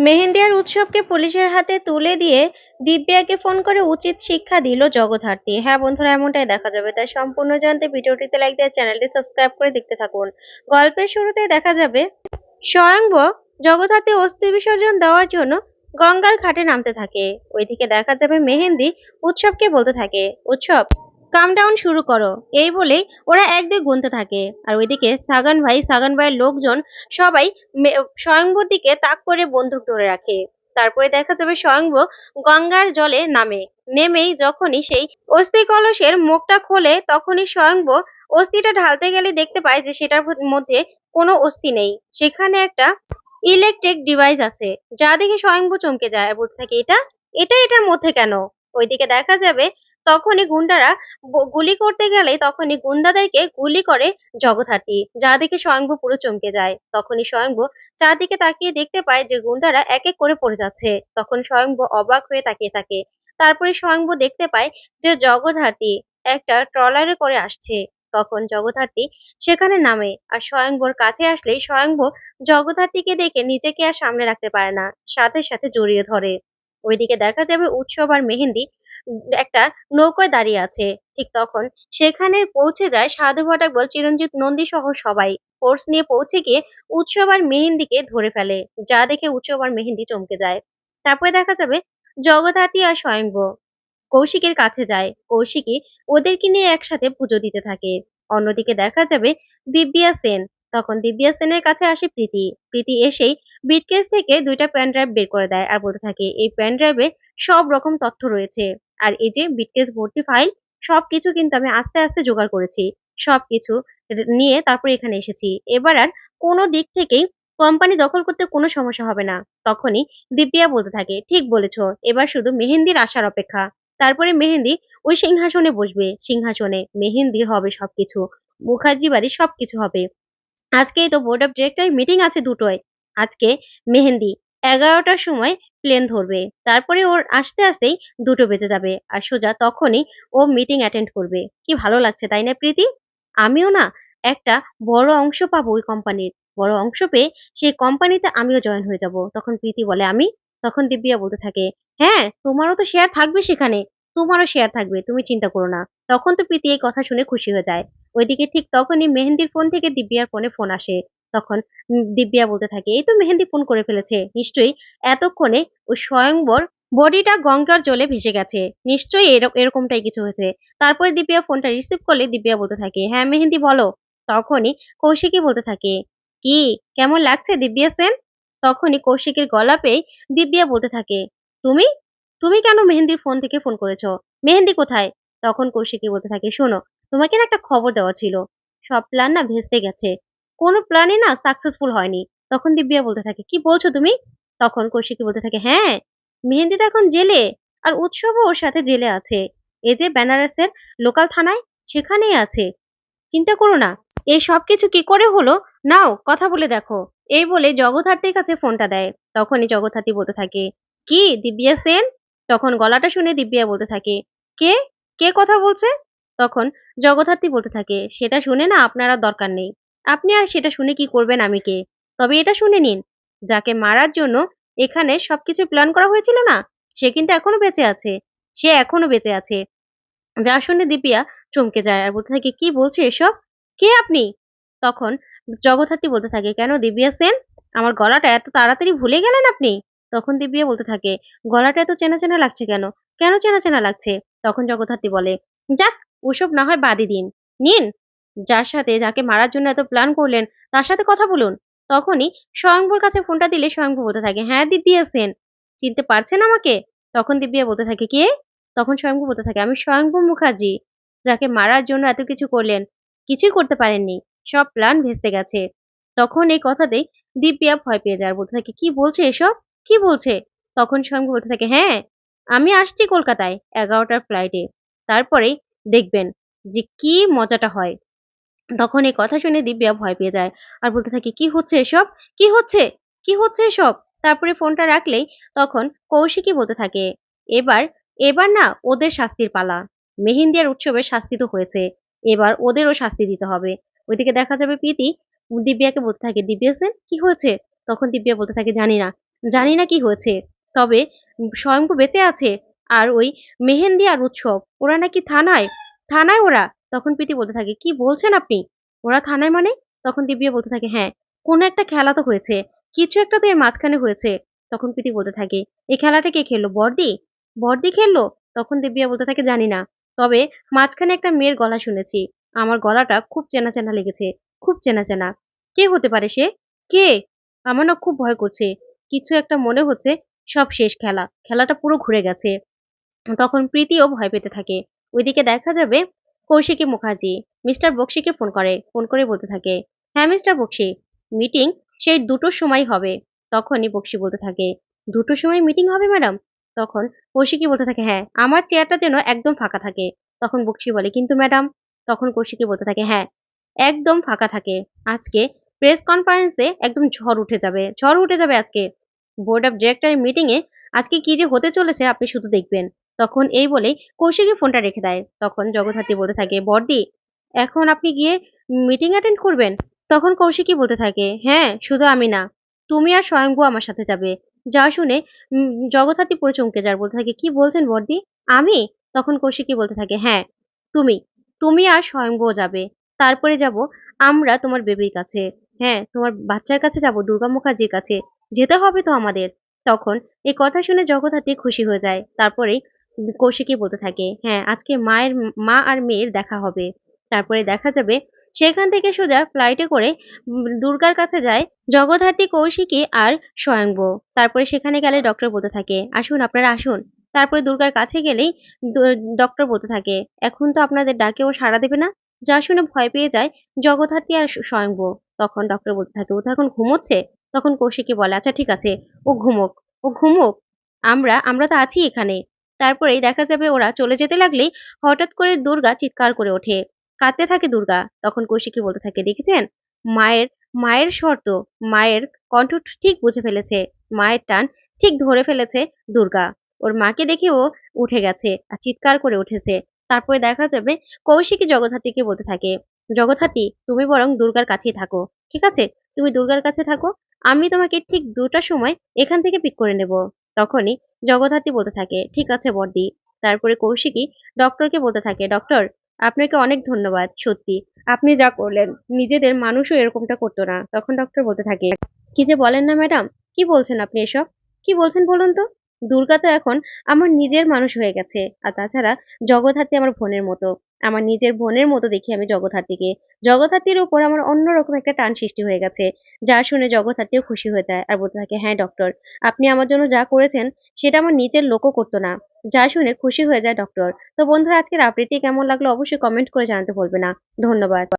মেহেন্দি আর উৎসবকে পুলিশের হাতে তুলে দিয়ে দিব্যাকে ফোন করে উচিত শিক্ষা দিল জগদ্ধাত্রী। হ্যাঁ বন্ধুরা, এমনটাই দেখা যাবে। তাই সম্পূর্ণ জানতে ভিডিওটিতে লাইক দিয়ে চ্যানেলটি সাবস্ক্রাইব করে দেখতে থাকুন। গল্পের শুরুতে দেখা যাবে, স্বয়ংব জগদ্ধাত্রী অস্থি বিসর্জন দেওয়ার জন্য গঙ্গার ঘাটে নামতে থাকে। ওইদিকে দেখা যাবে মেহেন্দি উৎসবকে বলতে থাকে। উৎসব কাম ডাউন শুরু করো। এই বলেই ওরা এক গুনতে থাকে। আর ওইদিকে সাগান ভাই, সাগান ভাইয়ের লোকজন সবাই স্বয়ংভূর দিকে তাক করে বন্দুক ধরে রাখে। তারপরে দেখা যাবে স্বয়ংভ গঙ্গার জলে নামে। নেমেই যখনই সেই অস্থি কলসের মুখটা খোলে, তখনই স্বয়ংভ অস্থিটা ঢালতে গেলে দেখতে পায় যে সেটার মধ্যে কোনো অস্থি নেই। সেখানে একটা ইলেকট্রিক ডিভাইস আছে, যা দেখে স্বয়ংভূ চমকে যায়। আর বলতে থাকে, এটা? এটা এটার মধ্যে কেন? ওইদিকে দেখা যাবে তখনই গুন্ডারা গুলি করতে গেলে তখনই গুন্ডাদেরকে গুলি করে জগদ্ধাত্রী। যা দেখে স্বয়ংভূ পুরো চমকে যায়, তখনই স্বয়ংভূ চারদিকে তাকিয়ে দেখতে পায় যে গুন্ডারা এক এক করে পড়ে যাচ্ছে। তখন স্বয়ংভূ অবাক হয়ে তাকিয়ে থাকে। তারপরে স্বয়ংভূ দেখতে পায় যে জগদ্ধাত্রী একটা ট্রলারে করে আসছে। তখন জগদ্ধাত্রী সেখানে নামে আর স্বয়ংভূর কাছে আসলেই স্বয়ংভূ জগদ্ধাত্রীকে দেখে নিজেকে আর সামনে রাখতে পারে না, সাথে সাথে জড়িয়ে ধরে। ওইদিকে দেখা যাবে উৎসব আর মেহেন্দি একটা নৌকায় দাঁড়িয়ে আছে। ঠিক তখন সেখানে পৌঁছে যায় সাধু ভটাকবল চিরঞ্জিত নন্দী সহ সবাই। ফোর্স নিয়ে পৌঁছে গিয়ে উৎসব আর মেহেন্দিকে ধরে ফেলে। যা দেখে উৎসব আর মেহেন্দি চমকে যায়। তারপরে দেখা যাবে জগদ্ধাত্রী আর স্বয়ংভ। কৌশিকের কাছে যায়। কৌশিকী ওদেরকে নিয়ে একসাথে পুজো দিতে থাকে। অন্যদিকে দেখা যাবে দিব্যা সেন। তখন দিব্যা সেনের কাছে আসে প্রীতি। প্রীতি এসেই বিটকেস থেকে দুইটা পেন ড্রাইভ বের করে দেয় আর বলতে থাকে, এই পেন ড্রাইভে সব রকম তথ্য রয়েছে। আর এই যে বিটকেস ভর্তি ফাইল সবকিছু কিন্তু আমি আস্তে আস্তে জোগাড় করেছি। সবকিছু নিয়ে তারপর এখানে এসেছি। এবার আর কোনো দিক থেকেই কোম্পানি দখল করতে কোনো সমস্যা হবে না। তখনই দিব্যা বলতে থাকে, ঠিক বলেছ, এবার শুধু মেহেন্দির আসার অপেক্ষা। তারপরে মেহেন্দি ওই সিংহাসনে বসবে। সিংহাসনে মেহেন্দির হবে সবকিছু, মুখার্জি বাড়ির সবকিছু হবে। আজকেই তো বোর্ড অফ ডিরেক্টর মিটিং আছে দুটোয়। আজকে মেহেন্দি, এগারোটার সময় প্লেন ধরবে। তারপরে ওর আসতে আসতেই দুটো বেজে যাবে আর সোজা তখনই ও মিটিং অ্যাটেন্ড করবে। কি ভালো লাগছে, তাই না প্রীতি? আমিও না একটা বড় অংশ পাবো ওই কোম্পানির বড় অংশ পেয়ে সেই কোম্পানিতে আমিও জয়েন হয়ে যাব। তখন প্রীতি বলে, আমি? তখন দিব্যা বলতে থাকে হ্যাঁ তোমারও তো শেয়ার থাকবে সেখানে। তোমারও শেয়ার থাকবে, তুমি চিন্তা করো না। তখন তো প্রীতি এই কথা শুনে খুশি হয়ে যায়। ওইদিকে ঠিক তখনই মেহেন্দির ফোন থেকে দিব্যার ফোনে ফোন আসে। তখন দিব্যা বলতে থাকে, এই তো মেহেন্দি ফোন করে ফেলেছে। নিশ্চয়ই এতক্ষণে ওই স্বয়ংবর বডিটা গঙ্গার জলে ভেসে গেছে। নিশ্চয়ই এরক- এরকমটাই কিছু হয়েছে। তারপরে দিব্যা ফোনটা রিসিভ করলে দিব্যা বলতে থাকে হ্যাঁ মেহেন্দি বলো। তখনই কৌশিকী বলতে থাকে, কি? কেমন লাগছে দিব্যা সেন? তখনই কৌশিকের গলা পেয়ে দিব্যা বলতে থাকে, তুমি? তুমি কেন মেহেন্দির ফোন থেকে ফোন করেছ? মেহেন্দি কোথায়? তখন কৌশিকী বলতে থাকে, শোনো, তোমাকে না একটা খবর দেওয়া ছিল। সব প্ল্যান না ভেস্তে গেছে। কোনো প্ল্যানই না সাকসেসফুল হয়নি। তখন দিব্যা বলতে থাকে, কি বলছো তুমি? তখন কৌশিকী বলতে থাকে হ্যাঁ মেহেন্দি তো এখন জেলে, আর উৎসবও ওর সাথে জেলে আছে। এই যে বেনারসের লোকাল থানায়, সেখানেই আছে। চিন্তা করো না, এই সব কিছু কি করে হলো? নাও, কথা বলে দেখো। এই বলে জগদ্ধাত্রীর কাছে ফোনটা দেয়। তখনই জগদ্ধাত্রী বলতে থাকে, কি দিব্যা সেন? তখন গলাটা শুনে দিব্যা বলতে থাকে, কে? কে কথা বলছে? তখন জগদ্ধাত্রী বলতে থাকে, সেটা শুনে না আপনার দরকার নেই। আপনি আর সেটা শুনে কি করবেন আমি কে তবে এটা শুনে নিন, যাকে মারার জন্য এখানে সবকিছু প্ল্যান করা হয়েছিল না, সে কিন্তু এখনও বেঁচে আছে, সে এখনও বেঁচে আছে। যা শুনে দিপিয়া চমকে যায় আর বলতে থাকে, কি বলছে এসব? কে আপনি? তখন জগদ্ধাত্রী বলতে থাকে, কেন দিব্যা সেন? আমার গলাটা এত তাড়াতাড়ি ভুলে গেলেন আপনি? তখন দিব্যা বলতে থাকে, গলাটা এত চেনা চেনা লাগছে কেন? কেন চেনা চেনা লাগছে? তখন জগদ্ধাত্রী বলে, যাক, ওসব না হয় বাদই দিন। নিন যার সাথে যাকে মারার জন্য এত প্ল্যান করলেন, তার সাথে কথা বলুন। তখনই স্বয়ংভুর কাছে ফোনটা দিলে স্বয়ংভূ বলতে থাকে হ্যাঁ দিব্যা সেন চিনতে পারছেন আমাকে? তখন দিব্যা বলতে থাকে, কে? তখন স্বয়ংভূ বলতে থাকে, আমি স্বয়ংভূ মুখার্জি, যাকে মারার জন্য এত কিছু করলেন, কিছুই করতে পারেননি। সব প্ল্যান ভেস্তে গেছে। তখন এই কথাতেই দিব্যা ভয় পেয়ে যায়, বলতে থাকে, কি বলছে এসব? কি বলছে? তখন স্বয়ংভূ বলতে থাকে হ্যাঁ আমি আসছি কলকাতায়, এগারোটার ফ্লাইটে তারপরেই দেখবেন যে কি মজাটা হয়। তখন এই কথা শুনে দিব্যা ভয় পেয়ে যায় আর বলতে থাকে, কি হচ্ছে এসব? কি হচ্ছে? কি হচ্ছে এসব? তারপরে ফোনটা রাখলেই তখন কৌশিকী বলতে থাকে, এবার এবার না ওদের শাস্তির পালা। মেহেন্দি আর উৎসবের শাস্তি তো হয়েছে। এবার ওদেরও শাস্তি দিতে হবে। ওইদিকে দেখা যাবে প্রীতি দিব্যাকে বলতে থাকে, দিব্যা সেন, কি হয়েছে? তখন দিব্যা বলতে থাকে, জানি না। জানি না কি হয়েছে। তবে স্বয়ংভু বেঁচে আছে। আর ওই মেহেন্দি আর উৎসব, ওরা নাকি থানায় থানায় ওরা? তখন প্রীতি বলতে থাকে, কি বলছেন আপনি? ওরা থানায় মানে? তখন দিব্যা বলতে থাকে হ্যাঁ কোনো একটা খেলা তো হয়েছে, কিছু একটা তো এর মাঝখানে হয়েছে। তখন প্রীতি বলতে থাকে, এই খেলাটা কে খেললো বর্দি বর্দি খেললো? তখন দিব্যা বলতে থাকে, জানি না, তবে মাঝখানে একটা মেয়ের গলা শুনেছি, আমার গলাটা খুব চেনা চেনা লেগেছে, খুব চেনা চেনা। কে হতে পারে সে? কে? আমার না খুব ভয় করছে, কিছু একটা মনে হচ্ছে, সব শেষ খেলা, খেলাটা পুরো ঘুরে গেছে। তখন প্রীতিও ভয় পেতে থাকে, ওইদিকে দেখা যাবে কৌশিকী মুখার্জি, মিস্টার বক্সিকে ফোন করে ফোন করে বলতে থাকে হ্যাঁ মিস্টার বক্সি, মিটিং সেই দুটোর সময় হবে। তখনই বক্সি বলতে থাকে, দুটোর সময় মিটিং হবে, ম্যাডাম? তখন কৌশিকী বলতে থাকে হ্যাঁ আমার চেয়ারটা যেন একদম ফাঁকা থাকে। তখন বক্সি বলে, কিন্তু ম্যাডাম, তখন কৌশিকী বলতে থাকে হ্যাঁ একদম ফাঁকা থাকে। আজকে প্রেস কনফারেন্সে একদম ঝড় উঠে যাবে, ঝড় উঠে যাবে আজকে। বোর্ড অফ ডিরেক্টরের মিটিংয়ে আজকে কি যে হতে চলেছে, আপনি শুধু দেখবেন। তখন এই বলেই কৌশিকী ফোনটা রেখে দেয়। তখন জগদ্ধাত্রী বলতে থাকে, বর্দি, এখন আপনি গিয়ে মিটিং অ্যাটেন্ড করবেন? তখন কৌশিকী বলতে থাকে হ্যাঁ শুধু আমি না, তুমি আর স্বয়ংভু আমার সাথে যাবে। যা শুনে জগদ্ধাত্রী পুরো চমকে যার বলতে থাকে, কি বলছেন বর্দি, আমি? তখন কৌশিকী বলতে থাকে হ্যাঁ তুমি তুমি আর স্বয়ংভুও যাবে। তারপরে যাব আমরা তোমার বেবির কাছে। হ্যাঁ তোমার বাচ্চার কাছে যাব, দুর্গা মুখার্জির কাছে। যেতে হবে তো আমাদের। তখন এই কথা শুনে জগদ্ধাত্রী খুশি হয়ে যায়। তারপরেই কৌশিকী বলতে থাকে হ্যাঁ আজকে মায়ের, মা আর মেয়ের দেখা হবে। তারপরে দেখা যাবে, সেখান থেকে সোজা ফ্লাইটে করে দুর্গার কাছে যায় জগদ্ধাত্রী, কৌশিকী আর স্বয়ংভু তারপরে সেখানে গেলে ডক্টর বলতে থাকে, আসুন, আপনারা আসুন। তারপরে দুর্গার কাছে গেলেই ডক্টর বলতে থাকে, এখন তো আপনাদের ডাকে ও সাড়া দেবে না? যা শুনে ভয় পেয়ে যায় জগদ্ধাত্রী আর স্বয়ংভু তখন ডক্টর বলতে থাকে ও তো এখন ঘুমোচ্ছে? তখন কৌশিকী বলে আচ্ছা ঠিক আছে, ও ঘুমোক ও ঘুমোক। আমরা আমরা তো আছি এখানে। তারপরেই দেখা যাবে ওরা চলে যেতে লাগলেই হঠাৎ করে দুর্গা চিৎকার করে ওঠে। কাঁদতে থাকে দুর্গা। তখন কৌশিকী বলতে থাকে, দেখেছেন? মায়ের মায়ের শর্ত। মায়ের কণ্ঠ ঠিক বুঝে ফেলেছে। মায়ের টান ঠিক ধরে ফেলেছে দুর্গা। ওর মাকে দেখে ও উঠে গেছে আর চিৎকার করে উঠেছে। তারপরে দেখা যাবে কৌশিকী জগদ্ধাত্রীকে বলতে থাকে, জগদ্ধাত্রী, তুমি বরং দুর্গার কাছেই থাকো, ঠিক আছে? তুমি দুর্গার কাছে থাকো। আমি তোমাকে ঠিক দুটার সময় এখান থেকে পিক করে নেব। তখনই জগদ্ধাত্রী বলতে থাকে, ঠিক আছে বর্দি। তারপরে কৌশিকী ডক্টরকে বলতে থাকে, ডক্টর, আপনাকে অনেক ধন্যবাদ, সত্যি। আপনি যা করলেন, নিজেদের মানুষও এরকমটা করতো না। তখন ডক্টর বলতে থাকে, কি যে বলেন না ম্যাডাম, কি বলছেন আপনি এসব? কি বলছেন বলুন তো? দুর্গা তো এখন আমার নিজের মানুষ হয়ে গেছে, আর তাছাড়া জগৎ হাতে আমার বোনের মতো। আমার নিজের বোনের মতো দেখি আমি জগৎ জগদ্ধাত্রীর উপর আমার অন্যরকম একটা টান সৃষ্টি হয়ে গেছে, যা শুনে জগদ্ধাত্রীও খুশি হয়ে যায় আর বলতে থাকে হ্যাঁ ডক্টর আপনি আমার জন্য যা করেছেন, সেটা আমার নিজের লোকও করতো না। যা শুনে খুশি হয়ে যায় ডক্টর তো বন্ধুরা, আজকের আপডেটটি কেমন লাগল অবশ্যই কমেন্ট করে জানাতে ভুলবে না। ধন্যবাদ।